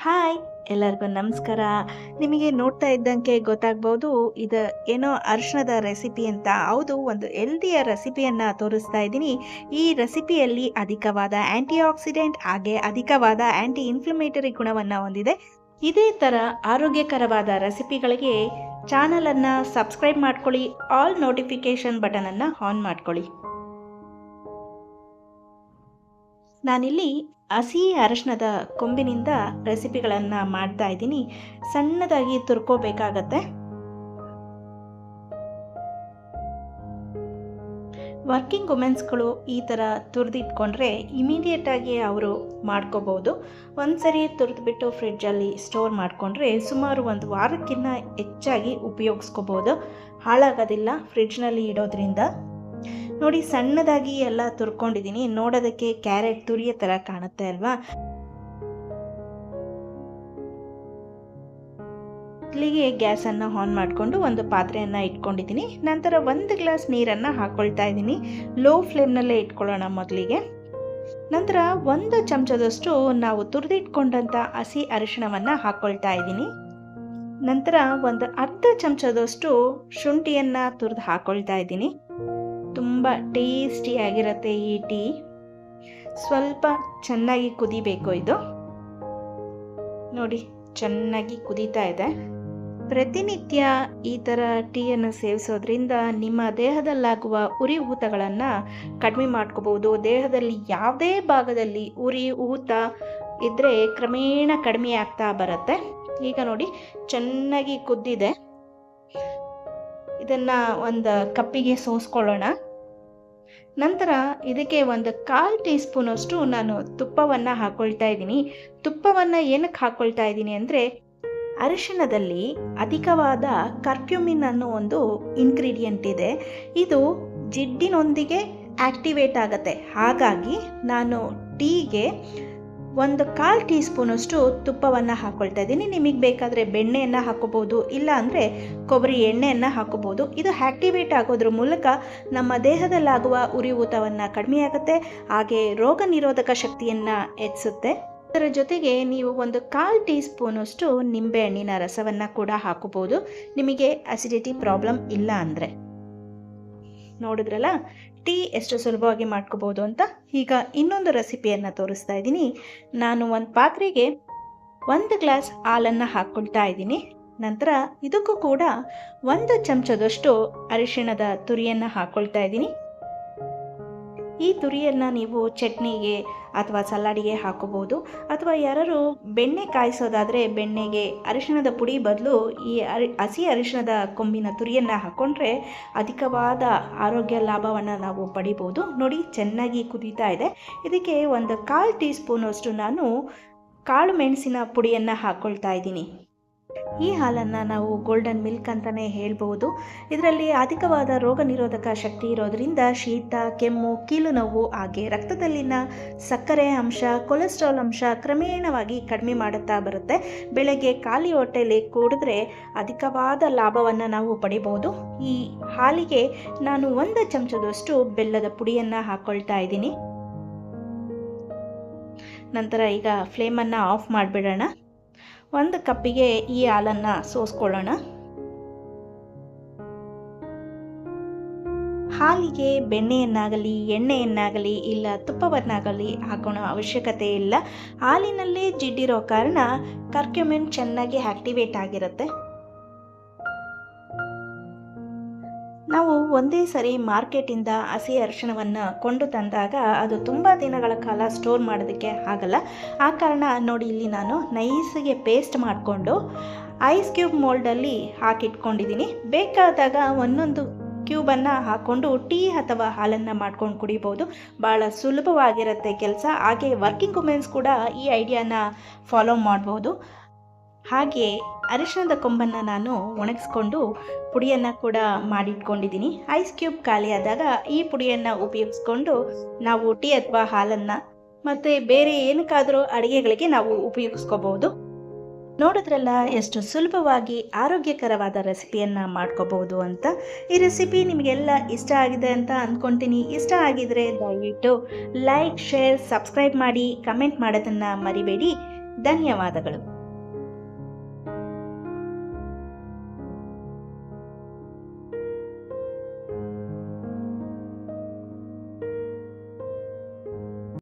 Hi, ಎಲ್ಲರಿಗೂ ನಮಸ್ಕಾರ. ನಿಮಗೆ ನೋಡ್ತಾ ಇದ್ದಂಗೆ ಗೊತ್ತಾಗ್ಬೋದು, ಇದು ಏನೋ ಅರ್ಶಿಣದ ರೆಸಿಪಿ ಅಂತ. ಹೌದು, ಒಂದು ಹೆಲ್ದಿಯ ರೆಸಿಪಿಯನ್ನು ತೋರಿಸ್ತಾ ಇದ್ದೀನಿ. ಈ ರೆಸಿಪಿಯಲ್ಲಿ ಅಧಿಕವಾದ ಆ್ಯಂಟಿ ಆಕ್ಸಿಡೆಂಟ್ ಹಾಗೆ ಅಧಿಕವಾದ ಆ್ಯಂಟಿ ಇನ್ಫ್ಲಮೇಟರಿ ಗುಣವನ್ನು ಹೊಂದಿದೆ. ಇದೇ ಥರ ಆರೋಗ್ಯಕರವಾದ ರೆಸಿಪಿಗಳಿಗೆ ಚಾನಲನ್ನು ಸಬ್ಸ್ಕ್ರೈಬ್ ಮಾಡ್ಕೊಳ್ಳಿ ಆಲ್ ನೋಟಿಫಿಕೇಷನ್ ಬಟನನ್ನು ಆನ್ ಮಾಡ್ಕೊಳ್ಳಿ. ನಾನಿಲ್ಲಿ ಹಸಿ ಅರಶಿನದ ಕೊಂಬಿನಿಂದ ರೆಸಿಪಿಗಳನ್ನು ಮಾಡ್ತಾ ಇದ್ದೀನಿ. ಸಣ್ಣದಾಗಿ ತುರ್ಕೋಬೇಕಾಗತ್ತೆ. ವರ್ಕಿಂಗ್ ವುಮೆನ್ಸ್ಗಳು ಈ ಥರ ತುರಿದಿಟ್ಕೊಂಡ್ರೆ ಇಮಿಡಿಯೇಟಾಗಿ ಅವರು ಮಾಡ್ಕೋಬೋದು. ಒಂದ್ಸರಿ ತುರಿದ್ಬಿಟ್ಟು ಫ್ರಿಡ್ಜಲ್ಲಿ ಸ್ಟೋರ್ ಮಾಡಿಕೊಂಡ್ರೆ ಸುಮಾರು ಒಂದು ವಾರಕ್ಕಿಂತ ಹೆಚ್ಚಾಗಿ ಉಪಯೋಗಿಸ್ಕೋಬೋದು. ಹಾಳಾಗೋದಿಲ್ಲ ಫ್ರಿಡ್ಜ್ನಲ್ಲಿ ಇಡೋದ್ರಿಂದ. ನೋಡಿ ಸಣ್ಣದಾಗಿ ಎಲ್ಲ ತುರ್ಕೊಂಡಿದ್ದೀನಿ. ನೋಡೋದಕ್ಕೆ ಕ್ಯಾರೆಟ್ ತುರಿಯ ಥರ ಕಾಣುತ್ತೆ ಅಲ್ವಾ? ಮೊದಲಿಗೆ ಗ್ಯಾಸನ್ನು ಆನ್ ಮಾಡಿಕೊಂಡು ಒಂದು ಪಾತ್ರೆಯನ್ನು ಇಟ್ಕೊಂಡಿದ್ದೀನಿ. ನಂತರ ಒಂದು ಗ್ಲಾಸ್ ನೀರನ್ನು ಹಾಕ್ಕೊಳ್ತಾ ಇದ್ದೀನಿ. ಲೋ ಫ್ಲೇಮ್ನಲ್ಲೇ ಇಟ್ಕೊಳ್ಳೋಣ ಮೊದಲಿಗೆ. ನಂತರ ಒಂದು ಚಮಚದಷ್ಟು ನಾವು ತುರಿದಿಟ್ಕೊಂಡಂಥ ಹಸಿ ಅರಿಶಿಣವನ್ನು ಹಾಕ್ಕೊಳ್ತಾ ಇದ್ದೀನಿ. ನಂತರ ಒಂದು ಅರ್ಧ ಚಮಚದಷ್ಟು ಶುಂಠಿಯನ್ನು ತುರಿದು ಹಾಕ್ಕೊಳ್ತಾ ಇದ್ದೀನಿ. ತುಂಬ ಟೇಸ್ಟಿಯಾಗಿರುತ್ತೆ ಈ ಟೀ. ಸ್ವಲ್ಪ ಚೆನ್ನಾಗಿ ಕುದಿಬೇಕು ಇದು. ನೋಡಿ, ಚೆನ್ನಾಗಿ ಕುದೀತಾ ಇದೆ. ಪ್ರತಿನಿತ್ಯ ಈ ಥರ ಟೀಯನ್ನು ಸೇವಿಸೋದ್ರಿಂದ ನಿಮ್ಮ ದೇಹದಲ್ಲಾಗುವ ಉರಿ ಊತಗಳನ್ನು ಕಡಿಮೆ ಮಾಡ್ಕೋಬೋದು ದೇಹದಲ್ಲಿ ಯಾವುದೇ ಭಾಗದಲ್ಲಿ ಉರಿ ಊತ ಇದ್ದರೆ ಕ್ರಮೇಣ ಕಡಿಮೆ ಆಗ್ತಾ ಬರುತ್ತೆ. ಈಗ ನೋಡಿ, ಚೆನ್ನಾಗಿ ಕುದ್ದಿದೆ. ಇದನ್ನು ಒಂದು ಕಪ್ಪಿಗೆ ಸೋಸ್ಕೊಳ್ಳೋಣ. ನಂತರ ಇದಕ್ಕೆ ಒಂದು ಕಾಲು ಟೀ ಸ್ಪೂನಷ್ಟು ನಾನು ತುಪ್ಪವನ್ನು ಹಾಕ್ಕೊಳ್ತಾ ಇದ್ದೀನಿ. ತುಪ್ಪವನ್ನು ಏನಕ್ಕೆ ಹಾಕ್ಕೊಳ್ತಾ ಇದ್ದೀನಿ ಅಂದರೆ ಅರಿಶಿಣದಲ್ಲಿ ಅಧಿಕವಾದ ಕರ್ಕ್ಯುಮಿನ್ ಅನ್ನೋ ಒಂದು ಇಂಗ್ರೀಡಿಯೆಂಟ್ ಇದೆ. ಇದು ಜಿಡ್ಡಿನೊಂದಿಗೆ ಆಕ್ಟಿವೇಟ್ ಆಗುತ್ತೆ. ಹಾಗಾಗಿ ನಾನು ಟೀಗೆ ಒಂದು ಕಾಲು ಟೀ ಸ್ಪೂನಷ್ಟು ತುಪ್ಪವನ್ನು ಹಾಕ್ಕೊಳ್ತಾ ಇದ್ದೀನಿ. ನಿಮಗೆ ಬೇಕಾದರೆ ಬೆಣ್ಣೆಯನ್ನು ಹಾಕೋಬೋದು, ಇಲ್ಲ ಅಂದರೆ ಕೊಬ್ಬರಿ ಎಣ್ಣೆಯನ್ನು ಹಾಕೋಬೋದು. ಇದು ಆ್ಯಕ್ಟಿವೇಟ್ ಆಗೋದ್ರ ಮೂಲಕ ನಮ್ಮ ದೇಹದಲ್ಲಾಗುವ ಉರಿ ಊತವನ್ನು ಕಡಿಮೆ ಆಗುತ್ತೆ, ಹಾಗೆ ರೋಗ ನಿರೋಧಕ ಶಕ್ತಿಯನ್ನು ಹೆಚ್ಚಿಸುತ್ತೆ. ಅದರ ಜೊತೆಗೆ ನೀವು ಒಂದು ಕಾಲು ಟೀ ಸ್ಪೂನಷ್ಟು ನಿಂಬೆಹಣ್ಣಿನ ರಸವನ್ನು ಕೂಡ ಹಾಕೋಬೋದು. ನಿಮಗೆ ಅಸಿಡಿಟಿ ಪ್ರಾಬ್ಲಮ್ ಇಲ್ಲ ಅಂದರೆ. ನೋಡಿದ್ರಲ್ಲ? ಟೀ ಎಷ್ಟು ಸುಲಭವಾಗಿ ಮಾಡ್ಕೋಬೋದು ಅಂತ ಈಗ ಇನ್ನೊಂದು ರೆಸಿಪಿಯನ್ನು ತೋರಿಸ್ತಾ ಇದ್ದೀನಿ. ನಾನು ಒಂದು ಪಾತ್ರೆಗೆ ಒಂದು ಗ್ಲಾಸ್ ಹಾಲನ್ನು ಹಾಕ್ಕೊಳ್ತಾ ಇದ್ದೀನಿ. ನಂತರ ಇದಕ್ಕೂ ಕೂಡ ಒಂದು ಚಮಚದಷ್ಟು ಅರಿಶಿಣದ ತುರಿಯನ್ನು ಹಾಕ್ಕೊಳ್ತಾ ಇದ್ದೀನಿ. ಈ ತುರಿಯನ್ನು ನೀವು ಚಟ್ನಿಗೆ ಅಥವಾ ಸಲಾಡಿಗೆ ಹಾಕೋಬೋದು ಅಥವಾ ಯಾರು ಬೆಣ್ಣೆ ಕಾಯಿಸೋದಾದರೆ ಬೆಣ್ಣೆಗೆ ಅರಿಶಿಣದ ಪುಡಿ ಬದಲು ಈ ಅರಿ, ಹಸಿ ಅರಿಶಿನದ ಕೊಂಬಿನ ತುರಿಯನ್ನು ಹಾಕ್ಕೊಂಡ್ರೆ ಅಧಿಕವಾದ ಆರೋಗ್ಯ ಲಾಭವನ್ನು ನಾವು ಪಡಿಬೋದು ನೋಡಿ, ಚೆನ್ನಾಗಿ ಕುದೀತಾ ಇದೆ. ಇದಕ್ಕೆ ಒಂದು ಕಾಲು ಟೀ ಸ್ಪೂನಷ್ಟು ನಾನು ಕಾಳು ಮೆಣಸಿನ ಪುಡಿಯನ್ನು ಹಾಕ್ಕೊಳ್ತಾ ಇದ್ದೀನಿ. ಈ ಹಾಲನ್ನು ನಾವು ಗೋಲ್ಡನ್ ಮಿಲ್ಕ್ ಅಂತಲೇ ಹೇಳ್ಬೋದು. ಇದರಲ್ಲಿ ಅಧಿಕವಾದ ರೋಗ ನಿರೋಧಕ ಶಕ್ತಿ ಇರೋದರಿಂದ ಶೀತ, ಕೆಮ್ಮು, ಕೀಲು ನೋವು ಹಾಗೆ ರಕ್ತದಲ್ಲಿನ ಸಕ್ಕರೆ ಅಂಶ ಕೊಲೆಸ್ಟ್ರಾಲ್ ಅಂಶ ಕ್ರಮೇಣವಾಗಿ ಕಡಿಮೆ ಮಾಡುತ್ತಾ ಬರುತ್ತೆ. ಬೆಳಗ್ಗೆ ಖಾಲಿ ಹೊಟ್ಟೆಯಲ್ಲಿ ಕೂಡಿದ್ರೆ ಅಧಿಕವಾದ ಲಾಭವನ್ನು ನಾವು ಪಡಿಬೋದು. ಈ ಹಾಲಿಗೆ ನಾನು ಒಂದು ಚಮಚದಷ್ಟು ಬೆಲ್ಲದ ಪುಡಿಯನ್ನು ಹಾಕ್ಕೊಳ್ತಾ ಇದ್ದೀನಿ. ನಂತರ ಈಗ ಫ್ಲೇಮನ್ನು ಆಫ್ ಮಾಡಿಬಿಡೋಣ. ಒಂದು ಕಪ್ಪಿಗೆ ಈ ಹಾಲನ್ನು ಸೋಸ್ಕೊಳ್ಳೋಣ. ಹಾಲಿಗೆ ಬೆಣ್ಣೆಯನ್ನಾಗಲಿ, ಎಣ್ಣೆಯನ್ನಾಗಲಿ ಇಲ್ಲ ತುಪ್ಪವನ್ನಾಗಲಿ ಹಾಕೋಣ ಅವಶ್ಯಕತೆ ಇಲ್ಲ. ಹಾಲಿನಲ್ಲೇ ಜಿಡ್ಡಿರೋ ಕಾರಣ ಕರ್ಕ್ಯುಮೆಂಟ್ ಚೆನ್ನಾಗಿ ಆಕ್ಟಿವೇಟ್ ಆಗಿರುತ್ತೆ. ನಾವು ಒಂದೇ ಸರಿ ಮಾರ್ಕೆಟಿಂದ ಹಸಿ ಅರಿಶಿಣವನ್ನು ಕೊಂಡು ತಂದಾಗ ಅದು ತುಂಬ ದಿನಗಳ ಕಾಲ ಸ್ಟೋರ್ ಮಾಡೋದಕ್ಕೆ ಆಗಲ್ಲ. ಆ ಕಾರಣ ನೋಡಿ ಇಲ್ಲಿ ನಾನು ನೈಸಿಗೆ ಪೇಸ್ಟ್ ಮಾಡಿಕೊಂಡು ಐಸ್ ಕ್ಯೂಬ್ ಮೋಲ್ಡಲ್ಲಿ ಹಾಕಿಟ್ಕೊಂಡಿದ್ದೀನಿ. ಬೇಕಾದಾಗ ಒಂದೊಂದು ಕ್ಯೂಬನ್ನು ಹಾಕ್ಕೊಂಡು ಟೀ ಅಥವಾ ಹಾಲನ್ನು ಮಾಡ್ಕೊಂಡು ಕುಡಿಬೋದು. ಭಾಳ ಸುಲಭವಾಗಿರುತ್ತೆ ಕೆಲಸ. ಹಾಗೆ ವರ್ಕಿಂಗ್ ವುಮೆನ್ಸ್ ಕೂಡ ಈ ಐಡಿಯಾನ ಫಾಲೋ ಮಾಡ್ಬೋದು. ಹಾಗೆ ಅರಿಶಿನದ ಕೊಂಬನ್ನು ನಾನು ಒಣಗಿಸ್ಕೊಂಡು ಪುಡಿಯನ್ನು ಕೂಡ ಮಾಡಿಟ್ಕೊಂಡಿದ್ದೀನಿ. ಐಸ್ ಕ್ಯೂಬ್ ಖಾಲಿಯಾದಾಗ ಈ ಪುಡಿಯನ್ನು ಉಪಯೋಗಿಸ್ಕೊಂಡು ನಾವು ಟೀ ಅಥವಾ ಹಾಲನ್ನು ಮತ್ತು ಬೇರೆ ಏನಕ್ಕಾದರೂ ಅಡುಗೆಗಳಿಗೆ ನಾವು ಉಪಯೋಗಿಸ್ಕೋಬಹುದು. ನೋಡಿದ್ರಲ್ಲ, ಎಷ್ಟು ಸುಲಭವಾಗಿ ಆರೋಗ್ಯಕರವಾದ ರೆಸಿಪಿಯನ್ನು ಮಾಡ್ಕೋಬಹುದು ಅಂತ. ಈ ರೆಸಿಪಿ ನಿಮಗೆಲ್ಲ ಇಷ್ಟ ಆಗಿದೆ ಅಂತ ಅಂದ್ಕೊತೀನಿ ಇಷ್ಟ ಆಗಿದರೆ ದಯವಿಟ್ಟು ಲೈಕ್, ಶೇರ್, ಸಬ್ಸ್ಕ್ರೈಬ್ ಮಾಡಿ, ಕಮೆಂಟ್ ಮಾಡೋದನ್ನು ಮರಿಬೇಡಿ. ಧನ್ಯವಾದಗಳು.